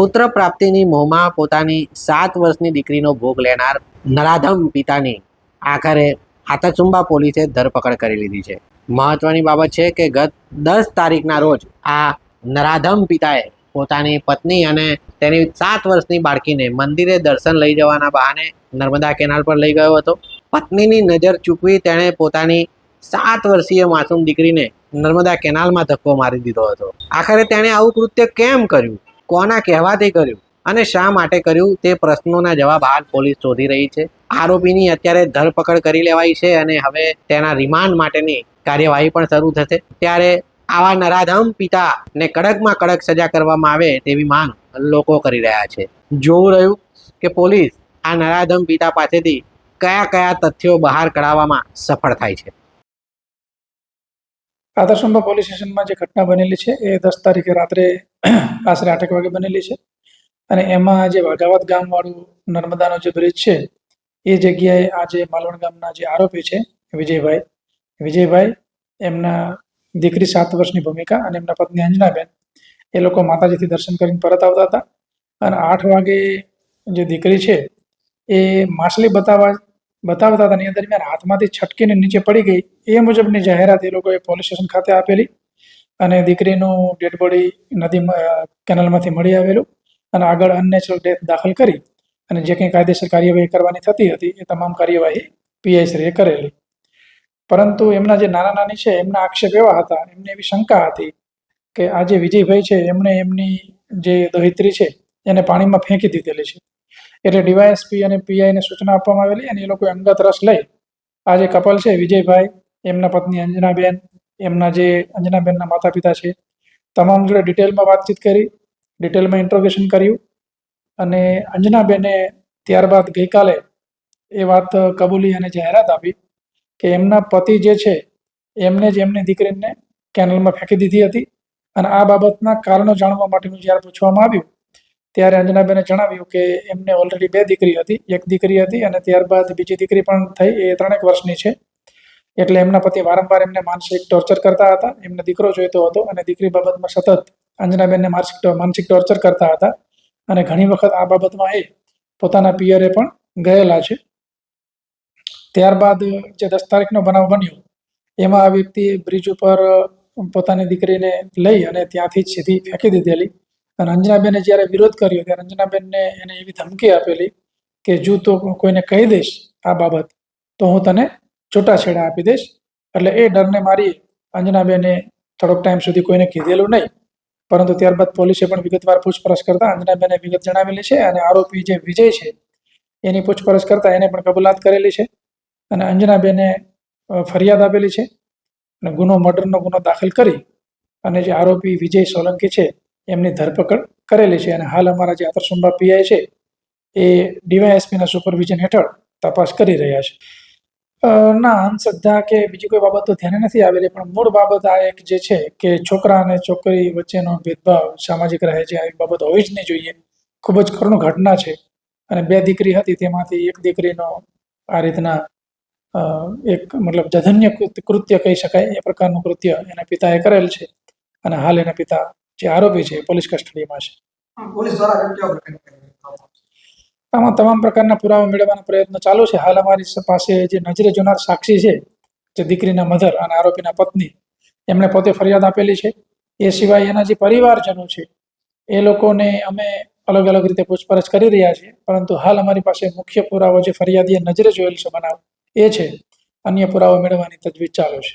પુત્ર પ્રાપ્તિની મોહમાં પોતાની સાત વર્ષની દીકરીનો ભોગ લેનાર નરાધમ પિતાની આખરે આતચુંબા પોલીસે ધરપકડ કરી લીધી છે. મહત્વની બાબત છે કે ગત દસ તારીખના રોજ આ નરાધમ પિતાએ પોતાની પત્ની અને તેની સાત વર્ષની બાળકીને મંદિરે દર્શન લઈ જવાના બહાને નર્મદા કેનાલ પર લઈ ગયો હતો. પત્નીની નજર ચૂકવી તેણે પોતાની સાત વર્ષીય માસૂમ દીકરીને નર્મદા કેનાલમાં ધક્કો મારી દીધો હતો. આખરે તેણે આવું કૃત્ય કેમ કર્યું? કોના કહેવાથી કર્યું અને શા માટે કર્યું તે પ્રશ્નોના જવાબ હાલ પોલીસ શોધી રહી છે. આરોપીની અત્યારે ધરપકડ કરી લેવાઈ છે અને હવે તેના રિમાન્ડ માટેની કાર્યવાહી પણ શરૂ થશે. ત્યારે આવા નરાધમ પિતાને કડકમાં કડક સજા કરવામાં આવે તેવી માંગ લોકો કરી રહ્યા છે. જોવું રહ્યું કે પોલીસ આ નરાધમ પિતા પાસેથી કયા કયા તથ્યો બહાર કઢાવવામાં સફળ થાય છે. આદર્શંબા પોલીસ સ્ટેશનમાં જે ઘટના બનેલી છે એ દસ તારીખે રાત્રે આશરે આઠેક વાગે બનેલી છે. અને એમાં જે વાઘાવત ગામવાળું નર્મદાનો જે બ્રિજ છે, એ જગ્યાએ આજે માલવણ ગામના જે આરોપી છે, વિજયભાઈ વિજયભાઈ એમના દીકરી સાત વર્ષની ભૂમિકા અને એમના પત્ની અંજનાબેન, એ લોકો માતાજીથી દર્શન કરીને પરત આવતા હતા. અને આઠ વાગે જે દીકરી છે, એ માછલી બતાવવા, બતાવતા હતા. એની દરમિયાન હાથમાંથી છટકીને નીચે પડી ગઈ. એ મુજબની જાહેરાત એ લોકોએ પોલીસ સ્ટેશન ખાતે આપેલી. અને દીકરીનું ડેડ બોડી નદી કેનલમાંથી મળી આવેલું અને આગળ અનનેચરલ ડેથ દાખલ કરી અને જે કંઈ કાયદેસર કાર્યવાહી કરવાની થતી હતી એ તમામ કાર્યવાહી પીઆઈશ્રીએ કરેલી. પરંતુ એમના જે નાના નાની છે, એમના આક્ષેપ એવા હતા, એમને એવી શંકા હતી કે આ જે વિજયભાઈ છે, એમણે એમની જે દહિત્રી છે, એને પાણીમાં ફેંકી દીધેલી છે. એટલે ડીવાયએસપી અને પીઆઈને સૂચના આપવામાં આવેલી અને એ લોકો અંગત રસ લઈ આ જે કપલ છે, વિજયભાઈ, એમના પત્ની અંજનાબેન એમના જે અંજનાબેનના માતા પિતા છે, તમામ જોડે ડિટેલમાં વાતચીત કરી, ડિટેલમાં ઇન્ટ્રોગેશન કર્યું અને અંજનાબેને ત્યારબાદ ગઈકાલે એ વાત કબૂલી અને જાહેરાત આપી કે એમના પતિ જે છે, એમને જ એમની દીકરીને કેનલમાં ફેંકી દીધી હતી અને આ બાબતના કારણો જાણવા માટેનું જ્યારે પૂછવામાં આવ્યું, ત્યારે અંજનાબેને જણાવ્યું કે એમને ઓલરેડી બે દીકરી હતી, એક દીકરી હતી અને ત્યારબાદ બીજી દીકરી પણ થઈ, એ ત્રણેક વર્ષની છે. એટલે એમના પતિ વારંવાર એમને માનસિક ટોર્ચર કરતા હતા. એમને દીકરો જોઈતો હતો અને દીકરી બાબતમાં સતત અંજનાબેનને માનસિક માનસિક ટોર્ચર કરતા હતા. અને ઘણી વખત આ બાબતમાં એ પોતાના પિયરે પણ ગયેલા છે. ત્યારબાદ જે દસ તારીખનો બનાવ બન્યો, એમાં આ વ્યક્તિએ બ્રિજ ઉપર પોતાની દીકરીને લઈ અને ત્યાંથી સીધી ફેંકી દીધેલી. અને અંજનાબેને જ્યારે વિરોધ કર્યો, ત્યારે અંજનાબેનને એને એવી ધમકી આપેલી કે જો તો કોઈને કહી દઈશ આ બાબત, તો હું તને છૂટાછેડા આપી દઈશ. એટલે એ ડરને મારી અંજનાબેને થોડોક ટાઈમ સુધી કોઈને કીધેલું નહીં. પરંતુ ત્યારબાદ પોલીસે પણ વિગતવાર પૂછપરછ કરતા અંજનાબેને વિગત જણાવેલી છે અને આરોપી જે વિજય છે, એની પૂછપરછ કરતા એને પણ કબૂલાત કરેલી છે અને અંજનાબેને ફરિયાદ આપેલી છે અને ગુનો, મર્ડરનો ગુનો દાખલ કરી અને જે આરોપી વિજય સોલંકી છે, એમની ધરપકડ કરેલી છે અને હાલ અમારા જે આતરસુંબા પીઆઈ છે, એ ડીવાયએસપીના સુપરવિઝન હેઠળ તપાસ કરી રહ્યા છે. ના, અંધશ્રદ્ધા કે બીજી કોઈ બાબત તો ધ્યાને નથી આવેલી, પણ મૂળ બાબત આ એક જે છે કે છોકરા અને છોકરી વચ્ચેનો ભેદભાવ સામાજિક રહે છે, આવી બાબત હોવી જ નહીં જોઈએ. ખૂબ જ કરુણ ઘટના છે. અને બે દીકરી હતી, તેમાંથી એક દીકરીનો આ રીતના એક મતલબ જધન્ય કૃત્ય કહી શકાય, એ પ્રકારનું કૃત્ય એના પિતાએ કરેલ છે. અને હાલ એના પિતા જે આરોપી છે, પોલીસ કસ્ટડીમાં છે. પોલીસ દ્વારા આગળ કેવા પ્રકારની કાર્યવાહી આમાં તમામ પ્રકારના પુરાવા મેળવવાનો પ્રયત્ન ચાલુ છે. હાલ અમારી પાસે જે નજરે જોનાર સાક્ષી છે, જે દીકરીના મધર અને આરોપીના પત્ની, એમણે પોતે ફરિયાદ આપેલી છે. એ સિવાય એના જે પરિવારજનો છે, એ લોકોને અમે અલગ અલગ રીતે પૂછપરછ કરી રહ્યા છીએ. પરંતુ હાલ અમારી પાસે મુખ્ય પુરાવો જે ફરિયાદીએ નજરે જોયેલ છે બનાવ એ છે. અન્ય પુરાવા મેળવવાની તજવીજ ચાલુ છે.